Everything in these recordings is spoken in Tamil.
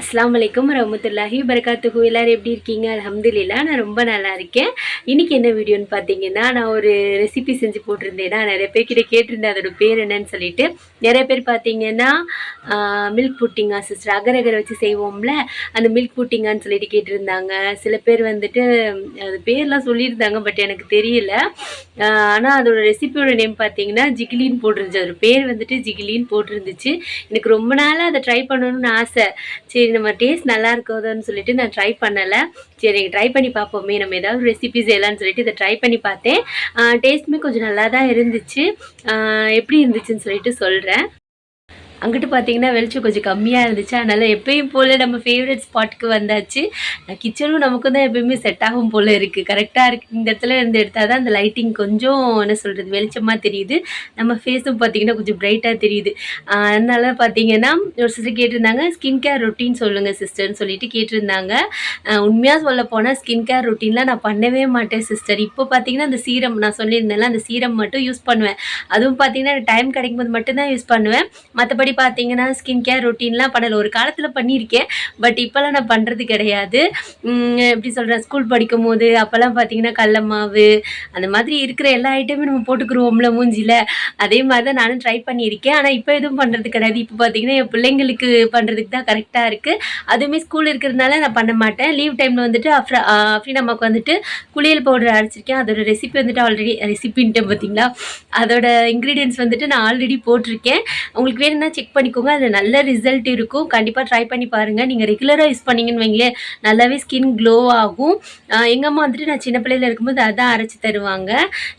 அஸ்லாம் வலைக்கம் ரஹமத்துல்லாஹி பரகாத்துஹு எல்லாரும் எப்படி இருக்கீங்க? அலமதுல்லா நான் ரொம்ப நல்லா இருக்கேன். இன்னைக்கு என்ன வீடியோன்னு பார்த்தீங்கன்னா நான் ஒரு ரெசிபி செஞ்சு போட்டிருந்தேன்னா நிறைய பேர்கிட்ட கேட்டிருந்தேன். அதோட பேர் என்னன்னு சொல்லிட்டு. நிறைய பேர் பார்த்தீங்கன்னா மில்க் புட்டிங்கா சிஸ்டர் அகர் அகர் வச்சு செய்வோம்ல அந்த மில்க் புட்டிங்கான்னு சொல்லிட்டு கேட்டிருந்தாங்க. சில பேர் வந்துட்டு அது பேர்லாம் சொல்லியிருந்தாங்க பட் எனக்கு தெரியல. ஆனால் அதோட ரெசிபியோட நேம் பார்த்தீங்கன்னா ஜிகிலின்னு போட்டிருந்துச்சு. அதோட பேர் வந்துட்டு ஜிகிலின்னு போட்டிருந்துச்சு. எனக்கு ரொம்ப நாளாக அதை ட்ரை பண்ணணும்னு ஆசை. சரி சரி நம்ம டேஸ்ட் நல்லா இருக்குதுன்னு சொல்லிட்டு நான் ட்ரை பண்ணலை. சரி ட்ரை பண்ணி பார்ப்போமே. நம்ம ஏதாவது ரெசிபி செய்யலாம்னு சொல்லிட்டு இதை ட்ரை பண்ணி பார்த்தேன். டேஸ்ட்டுமே கொஞ்சம் நல்லா தான் இருந்துச்சு எப்படி இருந்துச்சுன்னு சொல்லிட்டு சொல்கிறேன் அங்கிட்டு பார்த்தீங்கன்னா வெளிச்சம் கொஞ்சம் கம்மியாக இருந்துச்சு. அதனால் எப்பயும் போல் நம்ம ஃபேவரட் ஸ்பாட்டுக்கு வந்தாச்சு. கிச்சனும் நமக்கும் தான் எப்பயுமே செட் ஆகும் போல் இருக்குது கரெக்டாக இருக்கு. இந்த இடத்துல இருந்து எடுத்தால் தான் அந்த லைட்டிங் கொஞ்சம் என்ன சொல்கிறது வெளிச்சமாக தெரியுது. நம்ம ஃபேஸும் பார்த்தீங்கன்னா கொஞ்சம் பிரைட்டாக தெரியுது. அதனால் அதனால பார்த்தீங்கன்னா ஒரு சிஸ்டர் கேட்டிருந்தாங்க ஸ்கின் கேர் ரொட்டீன் சொல்லுங்கள் சிஸ்டர்னு சொல்லிட்டு கேட்டிருந்தாங்க. உண்மையாக சொல்ல போனால் ஸ்கின் கேர் ரொட்டீன்லாம் நான் பண்ணவே மாட்டேன் சிஸ்டர் இப்போ பார்த்தீங்கன்னா அந்த சீரம் நான் சொல்லியிருந்தேன்ல அந்த சீரம் மட்டும் யூஸ் பண்ணுவேன். அதுவும் பார்த்தீங்கன்னா டைம் கிடைக்கும் போது மட்டும்தான் யூஸ் பண்ணுவேன். மற்றபடி பார்த்தீங்கன்னா ஸ்கின் கேர் ரொட்டீன்லாம் பண்ணலை. ஒரு காலத்தில் பண்ணியிருக்கேன். பட் இப்போல்லாம் நான் பண்ணுறது கிடையாது. எப்படி சொல்கிறேன் ஸ்கூல் படிக்கும் போது அப்போல்லாம் பார்த்தீங்கன்னா கடல மாவு அந்த மாதிரி இருக்கிற எல்லா ஐட்டமும் நம்ம போட்டுக்குருவோம்ல மூஞ்சியில் அதே மாதிரி தான் நானும் ட்ரை பண்ணியிருக்கேன். ஆனால் இப்போ எதுவும் பண்ணுறது கிடையாது. இப்போ பார்த்தீங்கன்னா என் பிள்ளைங்களுக்கு பண்ணுறதுக்கு தான் கரெக்டாக இருக்குது அதுவுமே ஸ்கூல் இருக்கிறதுனால நான் பண்ண மாட்டேன். லீவ் டைமில் வந்துட்டு அஃப்ரா அஃப்ரீன் அம்மாவுக்கு வந்துட்டு குளியல் பவுடர் அரைச்சிருக்கேன். அதோட ரெசிபி வந்துட்டு ஆல்ரெடி ரெசிபின்ட்டு பார்த்தீங்களா அதோட இன்க்ரீடியன்ஸ் வந்துட்டு நான் ஆல்ரெடி போட்டிருக்கேன். உங்களுக்கு வேணும்னா செக் செக் பண்ணிக்கோங்க. அதில் நல்ல ரிசல்ட் இருக்கும். கண்டிப்பாக ட்ரை பண்ணி பாருங்கள் நீங்கள் ரெகுலராக யூஸ் பண்ணீங்கன்னு வைங்களேன். நல்லாவே ஸ்கின் க்ளோ ஆகும். எங்கள் அம்மா வந்துட்டு நான் சின்ன பிள்ளையில் இருக்கும்போது அதான் அரைச்சி தருவாங்க.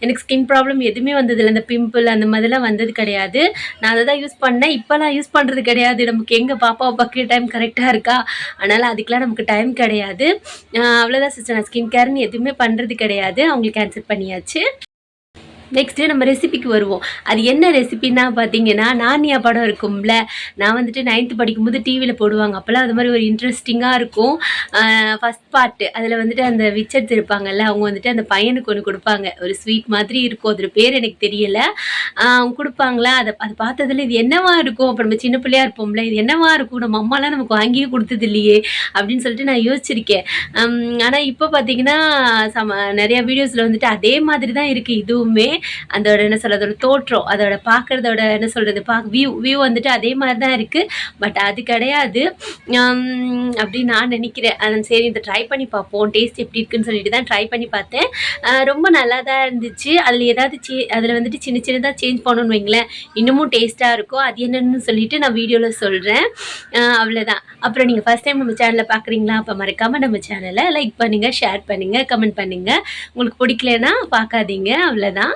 எனக்கு ஸ்கின் ப்ராப்ளம் எதுவுமே வந்ததில்லை. இந்த பிம்பிள் அந்த மாதிரிலாம் வந்தது கிடையாது. நான் அதை தான் யூஸ் பண்ணேன். இப்போலாம் யூஸ் பண்ணுறது கிடையாது. நமக்கு எங்கள் பாப்பாவை பார்க்குற டைம் கரெக்டாக இருக்கா? அதனால் அதுக்கெலாம் நமக்கு டைம் கிடையாது. அவ்வளோதான் சிஸ்டர் நான் ஸ்கின் கேர்னு எதுவுமே பண்ணுறது கிடையாது. அவங்களுக்கு கேன்சல் பண்ணியாச்சு. நெக்ஸ்ட்டு நம்ம ரெசிபிக்கு வருவோம். அது என்ன ரெசிபின்னா பார்த்தீங்கன்னா நானியா படம் இருக்கும்ல. நான் வந்துட்டு நைன்த்து படிக்கும்போது டிவியில் போடுவாங்க. அப்போல்லாம் அது மாதிரி ஒரு இன்ட்ரெஸ்டிங்காக இருக்கும். ஃபஸ்ட் பார்ட்டு அதில் வந்துட்டு அந்த விச்சர்ஸ் இருப்பாங்கல்ல அவங்க வந்துட்டு அந்த பையனுக்கு ஒன்று கொடுப்பாங்க. ஒரு ஸ்வீட் மாதிரி இருக்கும். அதோட பேர் எனக்கு தெரியலை. அவங்க கொடுப்பாங்களா? அதை அதை பார்த்ததுல இது என்னவா இருக்கும்? அப்போ நம்ம சின்ன பிள்ளையாக இருப்போம்ல இது என்னவா இருக்கும்? நம்ம அம்மாலாம் நமக்கு வாங்கியே கொடுத்தது இல்லையே அப்படின்னு சொல்லிட்டு நான் யோசிச்சிருக்கேன். ஆனால் இப்போ பார்த்தீங்கன்னா சம நிறையா வீடியோஸில் வந்துட்டு அதே மாதிரி தான் இருக்குது இதுவுமே அதோட என்ன சொல்றது அதோட தோற்றம் அதோட பார்க்குறதோட என்ன சொல்கிறது பா வியூ வியூ வந்துட்டு அதே மாதிரி தான் இருக்குது பட் அது கிடையாது. அப்படின்னு நான் நினைக்கிறேன். அது சரி இதை ட்ரை பண்ணி பார்ப்போம். டேஸ்ட் எப்படி இருக்குன்னு சொல்லிட்டு தான் ட்ரை பண்ணி பார்த்தேன். ரொம்ப நல்லா தான் இருந்துச்சு. அதில் ஏதாவது சே அதில் வந்துட்டு சின்ன சின்னதாக சேஞ்ச் பண்ணணும்னு வைங்களேன். இன்னமும் டேஸ்ட்டாக இருக்கும் அது என்னென்னு சொல்லிட்டு நான் வீடியோவில் சொல்கிறேன் அவ்வளோதான் அப்புறம் நீங்கள் ஃபஸ்ட் டைம் நம்ம சேனலில் பார்க்குறீங்களா அப்போ மறக்காமல் நம்ம சேனலை லைக் பண்ணுங்கள் ஷேர் பண்ணுங்கள் கமெண்ட் பண்ணுங்கள் உங்களுக்கு பிடிக்கலன்னா பார்க்காதீங்க. அவ்வளோதான்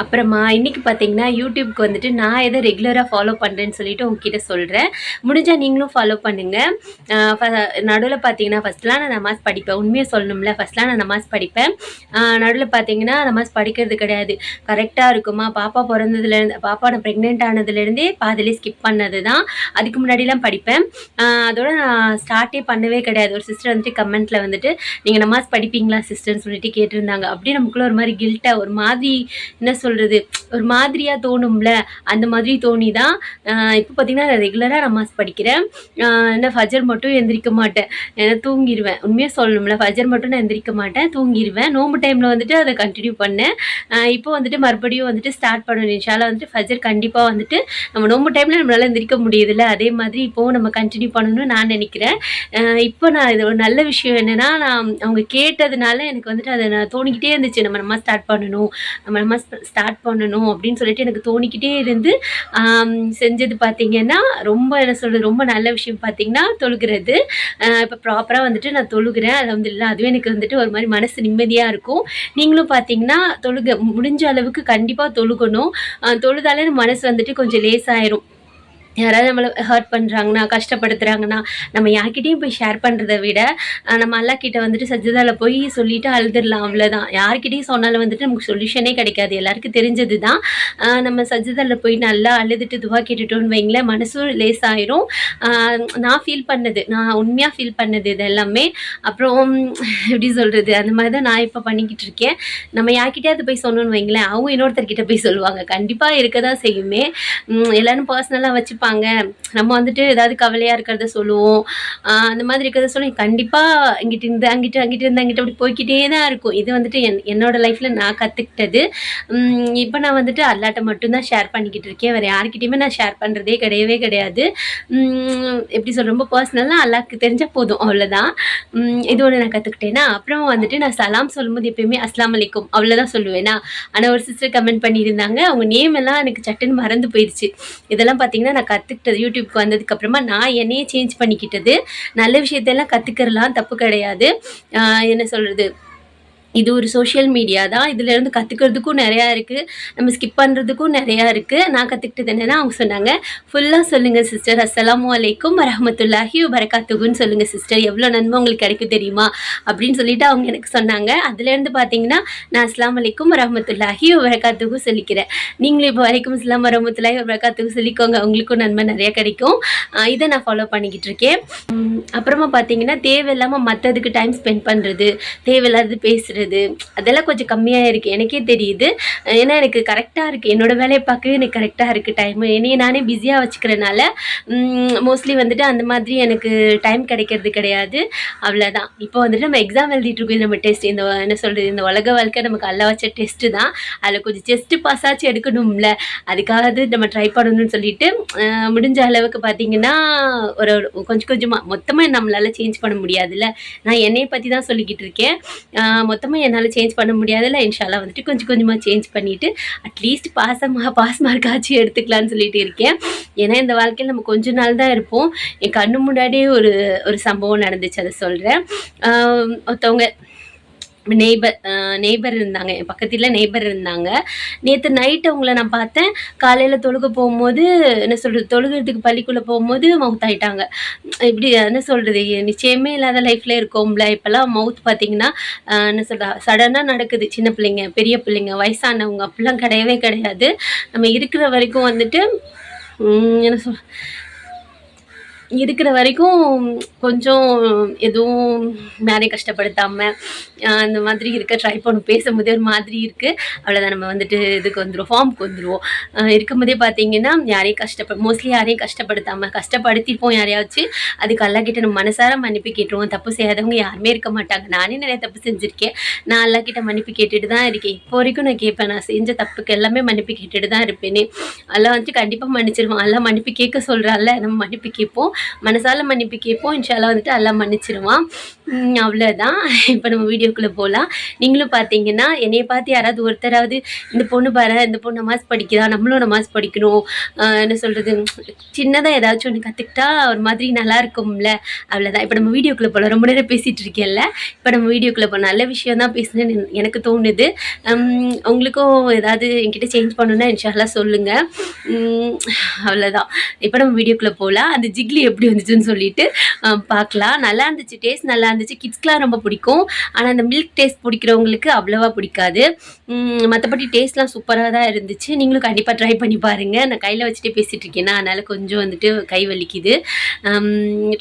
அப்புறமா இன்றைக்கி பார்த்தீங்கன்னா யூடியூப்க்கு வந்துட்டு நான் எதை ரெகுலராக ஃபாலோ பண்ணுறேன்னு சொல்லிட்டு உங்ககிட்ட சொல்கிறேன் முடிஞ்சால் நீங்களும் ஃபாலோ பண்ணுங்கள் நடுவில் பார்த்தீங்கன்னா ஃபஸ்ட்லாம் நான் நமாஸ் படிப்பேன். உண்மையை சொல்லணும்ல ஃபஸ்ட்லாம் நான் நமாஸ் படிப்பேன். நடுவில் பார்த்தீங்கன்னா நமாஸ் படிக்கிறது கிடையாது. கரெக்டாக இருக்குமா? பாப்பா பிறந்ததுலேருந்து பாப்பா நான் ப்ரெக்னென்ட் ஆனதுலேருந்தே பாதிலே ஸ்கிப் பண்ணது தான் அதுக்கு முன்னாடிலாம் படிப்பேன். அதோட நான் ஸ்டார்ட்டே பண்ணவே கிடையாது. ஒரு சிஸ்டர் வந்துட்டு கமெண்ட்டில் வந்துட்டு நீங்கள் நமாஸ் படிப்பீங்களா சிஸ்டர்னு சொல்லிட்டு கேட்டிருந்தாங்க. அப்படியே நமக்குள்ள ஒரு மாதிரி கில்ட்டாக ஒரு மாதிரி என்ன சொல்கிறது ஒரு மாதிரியாக தோணும்ல? அந்த மாதிரி தோணி தான் இப்போ பார்த்தீங்கன்னா நான் ரெகுலராக நமாஸ் படிக்கிறேன். ஆஹ் ஃபஜர் மட்டும் எந்திரிக்க மாட்டேன். ஏன்னா தூங்கிடுவேன் உண்மையாக சொல்லணும்ல ஃபஜர் மட்டும் நான் எந்திரிக்க மாட்டேன். தூங்கிடுவேன் நோம்பு டைமில் வந்துட்டு அதை கண்டினியூ பண்ணேன். இப்போ வந்துட்டு மறுபடியும் வந்துட்டு ஸ்டார்ட் பண்ணணும். இன்ஷால்லா வந்துட்டு ஃபஜர் கண்டிப்பாக வந்துட்டு நம்ம நோம்பு டைமில் நம்மளால் எந்திரிக்க முடியுதுல்ல அதே மாதிரி இப்போவும் நம்ம கண்டினியூ பண்ணணும்னு நான் நினைக்கிறேன். இப்போ நான் இது ஒரு நல்ல விஷயம் என்னென்னா நான் அவங்க கேட்டதுனால எனக்கு வந்துட்டு அதை நான் தோணிக்கிட்டே இருந்துச்சு. நம்ம நம்ம ஸ்டார்ட் பண்ணணும். நம்ம நம்ம ஸ்டார்ட் பண்ணணும் அப்படின்னு சொல்லிட்டு எனக்கு தோணிக்கிட்டே இருந்து செஞ்சது பார்த்தீங்கன்னா ரொம்ப என்ன சொல்கிறது ரொம்ப நல்ல விஷயம் பார்த்தீங்கன்னா தொழுகிறது. இப்போ ப்ராப்பராக வந்துட்டு நான் தொழுகிறேன். அது வந்து இல்லை அதுவே எனக்கு வந்துட்டு ஒரு மாதிரி மனசு நிம்மதியாக இருக்கும். நீங்களும் பார்த்தீங்கன்னா தொழுக முடிஞ்ச அளவுக்கு கண்டிப்பாக தொழுகணும். தொழுதாலே மனசு வந்துட்டு கொஞ்சம் லேசாயிரும். யாராவது நம்மளை ஹர்ட் பண்ணுறாங்கன்னா கஷ்டப்படுத்துகிறாங்கன்னா நம்ம யார்கிட்டையும் போய் ஷேர் பண்ணுறத விட நம்ம அல்லா கிட்ட வந்துட்டு சஜிதாவில் போய் சொல்லிட்டு அழுதுடலாம் அவ்வளோதான் யார்கிட்டையும் சொன்னாலும் வந்துட்டு நமக்கு சொல்யூஷனே கிடைக்காது. எல்லாருக்கும் தெரிஞ்சது தான் நம்ம சஜிதாவில் போய் நல்லா அழுதுட்டு துவா கேட்டுட்டோன்னு வைங்களேன் மனசும் லேஸ் ஆஹ் நான் ஃபீல் பண்ணது நான் உண்மையாக ஃபீல் பண்ணது இது எல்லாமே. அப்புறம் எப்படி சொல்கிறது அந்த மாதிரி தான் நான் இப்போ பண்ணிக்கிட்டு இருக்கேன். நம்ம யார்கிட்டயாவது போய் சொன்னோன்னு வைங்களேன் அவங்க இன்னொருத்தர்கிட்ட போய் சொல்லுவாங்க. கண்டிப்பாக இருக்க தான் செய்யுமே எல்லாரும் பர்சனலாக வச்சு இருப்பாங்க. நம்ம வந்துட்டு ஏதாவது கவலையாக இருக்கிறத சொல்லுவோம். அந்த மாதிரி இருக்கிறத சொல்லுவோம். கண்டிப்பாக இங்கிட்டு இருந்து அங்கிட்டு அங்கிட்டு இருந்து அங்கிட்டு அப்படி போய்கிட்டே தான் இருக்கும். இது வந்துட்டு என் என்னோட லைஃப்பில் நான் கற்றுக்கிட்டது இப்போ நான் வந்துட்டு அல்லாட்ட மட்டும்தான் ஷேர் பண்ணிக்கிட்டு இருக்கேன். வேறு யாருக்கிட்டையுமே நான் ஷேர் பண்ணுறதே கிடையவே கிடையாது. எப்படி சொல்ற ரொம்ப பர்சனலாக அல்லாக்கு தெரிஞ்சால் போதும். அவ்வளோதான் இது ஒன்று நான் கற்றுக்கிட்டேன்னா அப்புறம் வந்துட்டு நான் சலாம் சொல்லும்போது எப்பயுமே அஸ்லாம் அலைக்கும். அவ்வளோதான் சொல்லுவேன்னா ஆனால் ஒரு சிஸ்டர் கமெண்ட் பண்ணியிருந்தாங்க. அவங்க நேம் எல்லாம் எனக்கு சட்டுன்னு மறந்து போயிடுச்சு இதெல்லாம் பார்த்தீங்கன்னா நான் கற்றுக்கிட்டது யூடியூப்க்கு வந்ததுக்கப்புறமா நான் என்னையே சேஞ்ச் பண்ணிக்கிட்டது. நல்ல விஷயத்தெல்லாம் கற்றுக்கிறலாம் தப்பு கிடையாது. என்ன சொல்கிறது இது ஒரு சோஷியல் மீடியா தான். இதுலேருந்து கற்றுக்கிறதுக்கும் நிறையா இருக்குது நம்ம ஸ்கிப் பண்ணுறதுக்கும் நிறையா இருக்குது நான் கற்றுக்கிட்டது என்னென்னா அவங்க சொன்னாங்க ஃபுல்லாக சொல்லுங்கள் சிஸ்டர் அஸ்ஸலாமு அலைக்கும் வரமத்துல்லாஹி வரகாத்துகுன்னு சொல்லுங்கள் சிஸ்டர் எவ்வளோ நன்மை உங்களுக்கு கிடைக்கும் தெரியுமா? அப்படின்னு சொல்லிட்டு அவங்க எனக்கு சொன்னாங்க. அதுலேருந்து பார்த்தீங்கன்னா நான் அஸ்லாம் வலைக்கும் வரமத்துல்லாஹி வரகாத்துகு சொல்லிக்கிறேன். நீங்களும் இப்போ வரைக்கும் இஸ்லாம் வரமத்துல்லாஹி வரகாத்துகு சொல்லிக்கோங்க. உங்களுக்கும் நன்மை நிறையா கிடைக்கும். இதை நான் ஃபாலோ பண்ணிக்கிட்டு இருக்கேன். அப்புறமா பார்த்தீங்கன்னா தேவையில்லாமல் மற்றதுக்கு டைம் ஸ்பெண்ட் பண்ணுறது தேவையில்லாதது பேசுகிறது அதெல்லாம் கொஞ்சம் கம்மியாக இருக்குது எனக்கே தெரியுது. ஏன்னா எனக்கு கரெக்டாக இருக்குது என்னோடய வேலையை பார்க்கவே எனக்கு கரெக்டாக இருக்குது டைமு என்னையை நானே பிஸியாக வச்சுக்கிறனால மோஸ்ட்லி வந்துட்டு அந்த மாதிரி எனக்கு டைம் கிடைக்கிறது கிடையாது. அவ்வளோதான் இப்போ வந்துட்டு நம்ம எக்ஸாம் எழுதிட்டு நம்ம டெஸ்ட் இந்த என்ன சொல்கிறது இந்த உலக வாழ்க்கை நமக்கு அல்ல வச்ச டெஸ்ட்டு தான். அதில் கொஞ்சம் டெஸ்ட்டு பாஸ் ஆச்சு எடுக்கணும்ல. அதுக்காக நம்ம ட்ரை பண்ணணும்னு சொல்லிட்டு முடிஞ்ச அளவுக்கு பார்த்தீங்கன்னா ஒரு கொஞ்சம் கொஞ்சமாக மொத்தமாக நம்மளால் சேஞ்ச் பண்ண முடியாதுல்ல. நான் என்னையை பற்றி தான் சொல்லிக்கிட்டு இருக்கேன். மொத்தமாக என்னால் சேஞ்ச் பண்ண முடியாதுல்ல. இன்ஷால்லா வந்துட்டு கொஞ்சம் கொஞ்சமாக சேஞ்ச் பண்ணிவிட்டு அட்லீஸ்ட் பாசமாக பாஸ் மார்க் ஆச்சு எடுத்துக்கலாம்னு சொல்லிட்டு இருக்கேன். ஏன்னா இந்த வாழ்க்கையில் நம்ம கொஞ்ச நாள் தான் இருப்போம். என் கண்ணு முன்னாடியே ஒரு ஒரு சம்பவம் நடந்துச்சு அதை சொல்கிறேன் ஒருத்தவங்க நெய்பர் நெய்பர் இருந்தாங்க. என் பக்கத்தில் நெய்பர் இருந்தாங்க. நேற்று நைட்டு அவங்கள நான் பார்த்தேன். காலையில் தொழுக போகும்போது என்ன சொல்கிறது தொழுகிறதுக்கு பள்ளிக்குள்ளே போகும்போது மவுத் ஆகிட்டாங்க இப்படி என்ன சொல்கிறது நிச்சயமே இல்லாத லைஃப்பில் இருக்கோம்ல. இப்போல்லாம் மவுத் பார்த்தீங்கன்னா என்ன சொல்கிறா சடனாக நடக்குது. சின்ன பிள்ளைங்க பெரிய பிள்ளைங்க வயசானவங்க அப்படிலாம் கிடையவே கிடையாது. நம்ம இருக்கிற வரைக்கும் வந்துட்டு என்ன சொல் இருக்கிற வரைக்கும் கொஞ்சம் எதுவும் யாரையும் கஷ்டப்படுத்தாமல் அந்த மாதிரி இருக்க ட்ரை பண்ணும். பேசும்போதே ஒரு மாதிரி இருக்குது அவ்வளோதான் நம்ம வந்துட்டு இதுக்கு வந்துடும் ஃபார்முக்கு வந்துடுவோம் இருக்கும்போதே பார்த்தீங்கன்னா யாரையும் கஷ்டப்ப மோஸ்ட்லி யாரையும் கஷ்டப்படுத்தாமல் கஷ்டப்படுத்திப்போம் யாரையாச்சும். அதுக்கு அல்லா கிட்ட நம்ம மனசார மன்னிப்பு கேட்டுருவோம். தப்பு செய்யாதவங்க யாருமே இருக்க மாட்டாங்க. நானே நிறைய தப்பு செஞ்சுருக்கேன். நான் அல்லா கிட்ட மன்னிப்பு கேட்டுட்டு தான் இருக்கேன். இப்போ வரைக்கும் நான் கேட்பேன். நான் செஞ்ச தப்புக்கு எல்லாமே மன்னிப்பு கேட்டுட்டு தான் இருப்பேனே. அல்லா வந்துட்டு கண்டிப்பாக மன்னிச்சிருவோம் அல்லா மன்னிப்பு கேட்க சொல்கிறாள்ல நம்ம மன்னிப்பு கேட்போம். மனசால மன்னிப்பு கேட்போம். இன்ஷால்லாம் வந்துட்டு எல்லாம் மன்னிச்சிருவான். அவ்வளோதான் இப்போ நம்ம வீடியோக்குள்ளே போகலாம் நீங்களும் பார்த்தீங்கன்னா என்னையை பார்த்து யாராவது ஒருத்தராவது இந்த பொண்ணு பாரு இந்த பொண்ணு நமாஸ் படிக்கிறா நம்மளும் நமாஸ் படிக்கணும். என்ன சொல்கிறது சின்னதாக ஏதாச்சும் ஒன்று கற்றுக்கிட்டா ஒரு மாதிரி நல்லா இருக்கும்ல. அவ்வளோதான் இப்போ நம்ம வீடியோக்குள்ளே போகலாம் ரொம்ப நேரம் பேசிகிட்டு இருக்கேன்ல. இப்போ நம்ம வீடியோக்குள்ளே போகலாம் நல்ல விஷயம் தான் பேசுனேன்னு எனக்கு தோணுது. உங்களுக்கும் ஏதாவது என்கிட்ட சேஞ்ச் பண்ணணுன்னா இன்ஷால்லா சொல்லுங்கள் அவ்வளோதான் இப்போ நம்ம வீடியோக்குள்ளே போகலாம் அந்த ஜிக்லி எப்படி வந்துச்சுன்னு சொல்லிட்டு பார்க்கலாம். நல்லா இருந்துச்சு டேஸ்ட் நல்லா இருந்துச்சு. கிட்ஸ்க்கெலாம் ரொம்ப பிடிக்கும். ஆனால் அந்த மில்க் டேஸ்ட் பிடிக்கிறவங்களுக்கு அவ்வளோவா பிடிக்காது. மற்றபடி டேஸ்ட்லாம் சூப்பராக தான் இருந்துச்சு. நீங்களும் கண்டிப்பாக ட்ரை பண்ணி பாருங்கள் நான் கையில் வச்சுட்டே பேசிகிட்டு இருக்கேன்னா அதனால் கொஞ்சம் வந்துட்டு கை வலிக்குது.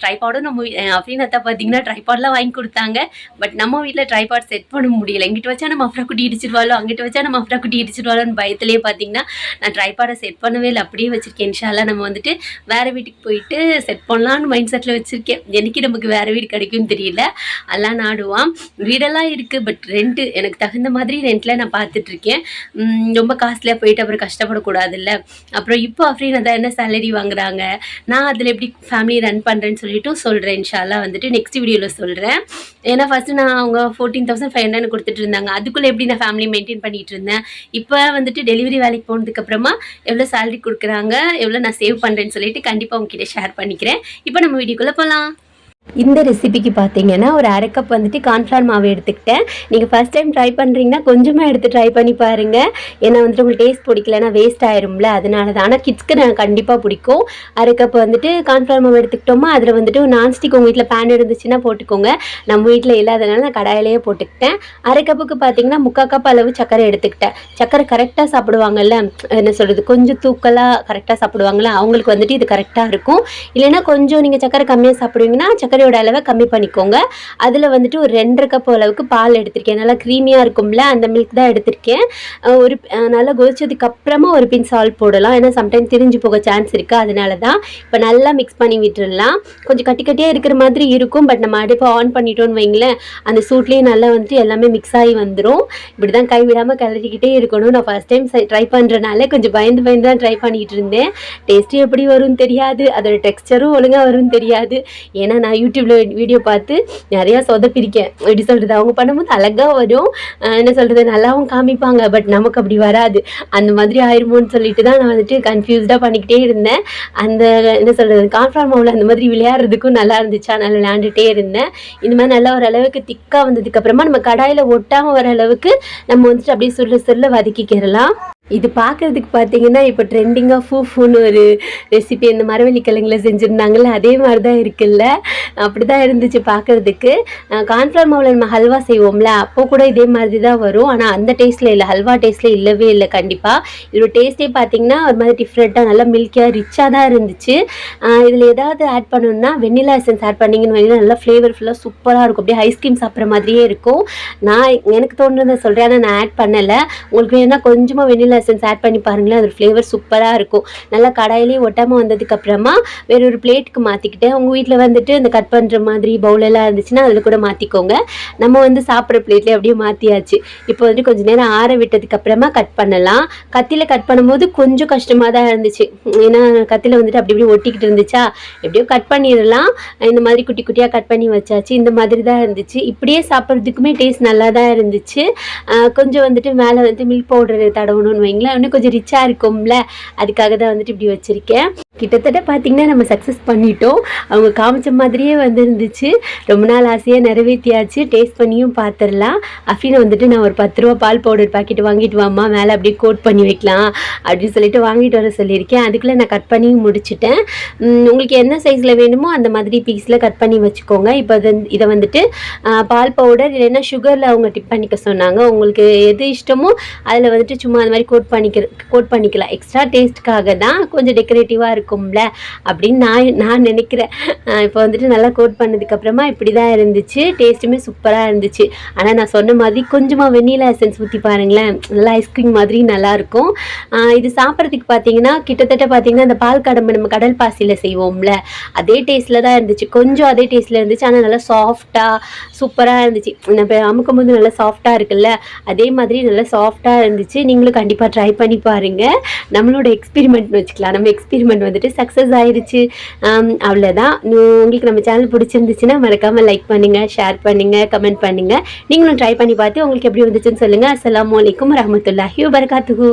ட்ரைபாடும் நம்ம அப்படின்னு அத்தா பார்த்தீங்கன்னா ட்ரைபாட்லாம் வாங்கி கொடுத்தாங்க. பட் நம்ம வீட்டில் ட்ரைபாட் செட் பண்ண முடியல. இங்கிட்டு வச்சா நம்ம அஃப்ரா குட்டி இடிச்சிருவாளோ? அங்கிட்டு வச்சா நம்ம அஃப்ரா குட்டி இடிச்சிருவாளோன்னு பயத்திலே பார்த்தீங்கன்னா நான் ட்ரைபாடை செட் பண்ணவே இல்லை. அப்படியே வச்சுருக்கேன். இன்ஷாலாம் நம்ம வந்துட்டு வேறு வீட்டுக்கு போயிட்டு செட் பண்ணலான்னு மைண்ட் செட்டில் வச்சுருக்கேன். என்றைக்கு நமக்கு வேறு வீடு கிடைக்கும்னு தெரியல. எல்லாம் நாடுவான். வீடெல்லாம் இருக்குது பட் ரெண்ட்டு எனக்கு தகுந்த மாதிரி ரெண்ட்டில் நான் பார்த்துட்ருக்கேன். ரொம்ப காஸ்ட்லியாக போயிட்டு அப்புறம் கஷ்டப்படக்கூடாதுல்ல. அப்புறம் இப்போ அப்படின்னு தான் என்ன சேலரி வாங்குறாங்க? நான் அதில் எப்படி ஃபேமிலி ரன் பண்ணுறேன்னு சொல்லிட்டு சொல்கிறேன் இன்ஷால்லா வந்துட்டு நெக்ஸ்ட் வீடியோவில் சொல்கிறேன் ஏன்னா ஃபஸ்ட்டு நான் அவங்க ஃபோர்டீன் தௌசண்ட் ஃபைவ் ஹண்ட்ரட் கொடுத்துட்டு இருந்தாங்க அதுக்குள்ளே எப்படி நான் ஃபேமிலி மெயின்டைன் பண்ணிகிட்டு இருந்தேன் இப்போ வந்துட்டு டெலிவரி வேலைக்கு போனதுக்கப்புறமா எவ்வளோ சேலரி கொடுக்குறாங்க? எவ்வளோ நான் சேவ் பண்ணுறேன்னு சொல்லிட்டு கண்டிப்பாக உங்ககிட்ட ஷேர் பண்ணிக்கிறேன். இப்போ நம்ம வீடியோக்குள்ளே போகலாம் இந்த ரெசிபிக்கு பார்த்தீங்கன்னா ஒரு அரை கப் வந்துட்டு கான்ஃப்ளார் மாவு எடுத்துக்கிட்டேன். நீங்கள் ஃபஸ்ட் டைம் ட்ரை பண்ணுறீங்கன்னா கொஞ்சமாக எடுத்து ட்ரை பண்ணி பாருங்கள் ஏன்னா வந்துட்டு உங்களுக்கு டேஸ்ட் பிடிக்கலன்னா வேஸ்ட் ஆயிரும்ல அதனால தான் ஆனால் கிட்ஸ்க்கு நான் கண்டிப்பாக பிடிக்கும். அரை கப் வந்துட்டு கான்ஃப்ளார் மாவு எடுத்துக்கிட்டோமா அதில் வந்துட்டு நான்ஸ்டிக் உங்கள் வீட்டில் பேன் இருந்துச்சுன்னா போட்டுக்கோங்க. நம்ம வீட்டில் இல்லாதனால நான் கடாயிலேயே போட்டுக்கிட்டேன். அரை கப்புக்கு பார்த்தீங்கன்னா முக்கால் கப் அளவு சக்கரை எடுத்துக்கிட்டேன். சக்கரை கரெக்டாக சாப்பிடுவாங்கல்ல என்ன சொல்கிறது கொஞ்சம் தூக்கலாக கரெக்டாக சாப்பிடுவாங்கள்ல அவங்களுக்கு வந்துட்டு இது கரெக்டாக இருக்கும். இல்லைன்னா கொஞ்சம் நீங்கள் சக்கரை கம்மியாக சாப்பிடுவீங்கன்னா சக்கரை சர்க்கரையோட அளவை கம்மி பண்ணிக்கோங்க. அதில் வந்துட்டு ஒரு ரெண்டரை கப் அளவுக்கு பால் எடுத்திருக்கேன். நல்லா க்ரீமியாக இருக்கும்ல அந்த மில்க் தான் எடுத்திருக்கேன். ஒரு நல்லா கொதிச்சதுக்கு அப்புறமா ஒரு பின் சால்ட் போடலாம். ஏன்னா சம்டைம் திரிஞ்சு போக சான்ஸ் இருக்குது அதனால தான் இப்போ நல்லா மிக்ஸ் பண்ணி விட்டுடலாம் கொஞ்சம் கட்டி கட்டியாக இருக்கிற மாதிரி இருக்கும். பட் நம்ம அடுப்பை ஆன் பண்ணிட்டோம்னு வைங்களேன் அந்த சூட்லேயே நல்லா வந்துட்டு எல்லாமே மிக்ஸ் ஆகி வந்துடும் இப்படி தான் கைவிடாமல் கிளறிக்கிட்டே இருக்கணும். நான் ஃபஸ்ட் டைம் ட்ரை பண்ணுறனால கொஞ்சம் பயந்து பயந்து தான் ட்ரை பண்ணிகிட்டு இருந்தேன். டேஸ்ட்டு எப்படி வரும்னு தெரியாது. அதோட டெக்ஸ்டரும் ஒழுங்காக வரும்னு தெரியாது. ஏன்னா நான் யூடியூப்பில் வீடியோ பார்த்து நிறையா சொதப்பிருக்கேன். எப்படி சொல்கிறது அவங்க பண்ணும்போது அழகாக வரும். என்ன சொல்கிறது நல்லாவும் காமிப்பாங்க. பட் நமக்கு அப்படி வராது. அந்த மாதிரி ஆயிருமோன்னு சொல்லிட்டு தான் நான் வந்துட்டு கன்ஃபியூஸ்டாக பண்ணிக்கிட்டே இருந்தேன். அந்த என்ன சொல்கிறது கான்ஃபார்ம் மாவில் அந்த மாதிரி விளையாடுறதுக்கும் நல்லா இருந்துச்சா. நல்லா விளையாண்டுட்டே இருந்தேன். இந்த மாதிரி நல்லா ஒரு அளவுக்கு திக்காக வந்ததுக்கப்புறமா நம்ம கடாயில் ஒட்டாமல் வர அளவுக்கு நம்ம வந்துட்டு அப்படியே சுருள சுருள வதக்கிக்கிறலாம் இது பார்க்குறதுக்கு பார்த்தீங்கன்னா இப்போ ட்ரெண்டிங்காக ஃபூ ஃபூன்னு ஒரு ரெசிபி இந்த மரவள்ளி கிழங்குல செஞ்சுருந்தாங்கல்ல அதே மாதிரி தான் இருக்குல்ல? அப்படி தான் இருந்துச்சு பார்க்குறதுக்கு கான்ஃப்ளவர் மாவில் நம்ம ஹல்வா செய்வோம்ல அப்போ கூட இதே மாதிரி தான் வரும். ஆனால் அந்த டேஸ்ட்டில் இல்லை ஹல்வா டேஸ்ட்டில் இல்லவே இல்லை கண்டிப்பாக இதோட டேஸ்ட்டே பார்த்தீங்கன்னா ஒரு மாதிரி டிஃப்ரெண்ட்டாக நல்லா மில்கியாக ரிச்சாக தான் இருந்துச்சு. இதில் ஏதாவது ஆட் பண்ணணும்னா வெண்ணிலா எசன்ஸ் ஆட் பண்ணிங்கன்னு வைங்களேன் நல்லா ஃப்ளேவர்ஃபுல்லாக சூப்பராக இருக்கும். அப்படியே ஐஸ்கிரீம் சாப்பிட்ற மாதிரியே இருக்கும். நான் எனக்கு தோணுறதை சொல்கிறேன் ஆனால் நான் ஆட் பண்ணலை. உங்களுக்கு வேணால் கொஞ்சமாக வெண்ணிலா எசன்ஸ் ஆட் பண்ணி பாருங்களேன். அதோட ஃப்ளேவர் சூப்பராக இருக்கும். நல்லா கடாயிலே ஒட்டாமல் வந்ததுக்கப்புறமா வேற ஒரு பிளேட்டுக்கு மாற்றிக்கிட்டேன் உங்கள் வீட்டில் வந்துட்டு இந்த கட் பண்ணுற மாதிரி பவுலெல்லாம் இருந்துச்சுன்னா அதில் கூட மாற்றிக்கோங்க நம்ம வந்து சாப்பிட்ற பிளேட்லேயே அப்படியே மாற்றியாச்சு இப்போ வந்து கொஞ்சம் நேரம் ஆற விட்டதுக்கப்புறமா கட் பண்ணலாம். கத்தியில் கட் பண்ணும்போது கொஞ்சம் கஷ்டமாக தான் இருந்துச்சு. ஏன்னா கத்தியில் வந்துட்டு அப்படி இப்படி ஒட்டிக்கிட்டு இருந்துச்சா? எப்படியோ கட் பண்ணிடலாம். இந்த மாதிரி குட்டி குட்டியாக கட் பண்ணி வச்சாச்சு. இந்த மாதிரி தான் இருந்துச்சு. இப்படியே சாப்பிட்றதுக்குமே டேஸ்ட் நல்லா தான் இருந்துச்சு கொஞ்சம் வந்துட்டு மேலே வந்து மில்க் பவுடர் தடவணும்னு வைங்களேன் இன்னும் கொஞ்சம் ரிச்சாக இருக்கும்ல? அதுக்காக தான் வந்துட்டு இப்படி வச்சுருக்கேன். கிட்டத்தட்ட பார்த்தீங்கன்னா நம்ம சக்ஸஸ் பண்ணிட்டோம். அவங்க காமிச்ச மாதிரியே வந்துருந்துச்சு. ரொம்ப நாள் ஆசையாக நிறைவேற்றியாச்சு டேஸ்ட் பண்ணியும் பார்த்துடலாம் அப்படின்னு வந்துட்டு நான் ஒரு பத்து ரூபா பால் பவுடர் பாக்கெட் வாங்கிட்டு வாமா மேலே அப்படியே கோட் பண்ணி வைக்கலாம் அப்படின்னு சொல்லிட்டு வாங்கிட்டு வர சொல்லியிருக்கேன். அதுக்குள்ளே நான் கட் பண்ணி முடிச்சுட்டேன். உங்களுக்கு என்ன சைஸில் வேணுமோ அந்த மாதிரி பீஸில் கட் பண்ணி வச்சுக்கோங்க. இப்போ இதை வந்துட்டு பால் பவுடர் இல்லைன்னா சுகரில் அவங்க டிப் பண்ணிக்க சொன்னாங்க. உங்களுக்கு எது இஷ்டமோ அதில் வந்துட்டு சும்மா அந்த மாதிரி கோட் பண்ணிக்கிற கோட் பண்ணிக்கலாம் எக்ஸ்ட்ரா டேஸ்ட்டுக்காக தான் கொஞ்சம் டெக்கரேட்டிவாக இருக்கும்ல அப்படின்னு நான் நான் நினைக்கிறேன். இப்போ வந்துட்டு நல்லா கோட் பண்ணதுக்கப்புறமா இப்படி தான் இருந்துச்சு. டேஸ்ட்டுமே சூப்பராக இருந்துச்சு. ஆனால் நான் சொன்ன மாதிரி கொஞ்சமாக வெண்ணிலா எசன்ஸ் ஊற்றி பாருங்களேன். நல்லா ஐஸ்கிரீம் மாதிரி நல்லாயிருக்கும். இது சாப்பிட்றதுக்கு பார்த்தீங்கன்னா கிட்டத்தட்ட பார்த்தீங்கன்னா இந்த பால் கடம்பு நம்ம கடல் பாசியில் செய்வோம்ல அதே டேஸ்ட்டில் தான் இருந்துச்சு. கொஞ்சம் அதே டேஸ்ட்டில் இருந்துச்சு. ஆனால் நல்லா சாஃப்டாக சூப்பராக இருந்துச்சு. நம்ம அமுக்கும் போது நல்லா சாஃப்டாக இருக்குல்ல அதே மாதிரி நல்லா சாஃப்டாக இருந்துச்சு. நீங்களும் கண்டிப்பாக ட்ரை பண்ணி பாருங்கள் நம்மளோட எக்ஸ்பெரிமெண்ட்னு வச்சுக்கலாம். நம்ம எக்ஸ்பெரிமெண்ட் வந்துட்டு சக்ஸஸ் ஆயிருச்சு. அவ்வளோதான் உங்களுக்கு நம்ம சேனல் பிடிச்சிருந்துச்சுன்னா மறக்காமல் லைக் பண்ணுங்கள் ஷேர் பண்ணுங்கள் கமெண்ட் பண்ணுங்கள் நீங்களும் ட்ரை பண்ணி பார்த்து உங்களுக்கு எப்படி வந்துச்சுன்னு சொல்லுங்கள் அஸ்லாம் வலைக்கம் வரமத்துல்லாஹி வரகாத்துகு